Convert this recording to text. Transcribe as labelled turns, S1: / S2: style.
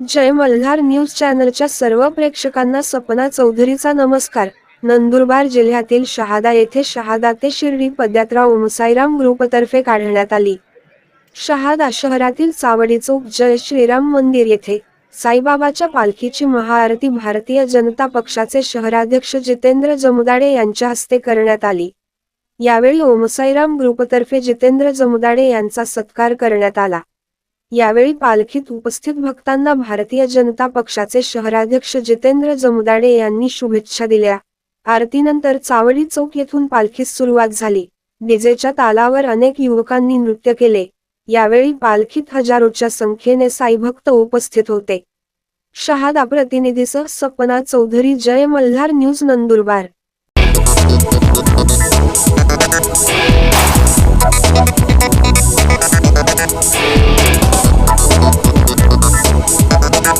S1: जय Malhar news चॅनलच्या सर्व प्रेक्षकांना सपना चौधरीचा नमस्कार. नंदुरबार जिल्ह्यातील शहादा येथे शहादा ते शिर्डी पदयात्रा ओमसाईराम ग्रुपतर्फे काढण्यात आली. शहादा शहरातील चावडी चौक जय श्रीराम मंदिर येथे साईबाबाच्या पालखीची महाआरती भारतीय जनता पक्षाचे शहराध्यक्ष जितेंद्र जमुदाडे यांच्या हस्ते करण्यात आली. यावेळी ओमसाईराम ग्रुपतर्फे जितेंद्र जमुदाडे यांचा सत्कार करण्यात आला. यावेळी पालखीत उपस्थित भक्तांना भारतीय जनता पक्षाचे शहराध्यक्ष जितेंद्र जमुदाडे यांनी शुभेच्छा दिल्या. आरतीनंतर चावडी चौक येथून पालखीस सुरुवात झाली. डीजेच्या तालावर अनेक युवकांनी नृत्य केले. यावेळी पालखीत हजारोच्या संख्येने साईभक्त उपस्थित होते. शहादा प्रतिनिधीसह सपना चौधरी जय मल्हार न्यूज नंदुरबार. Thank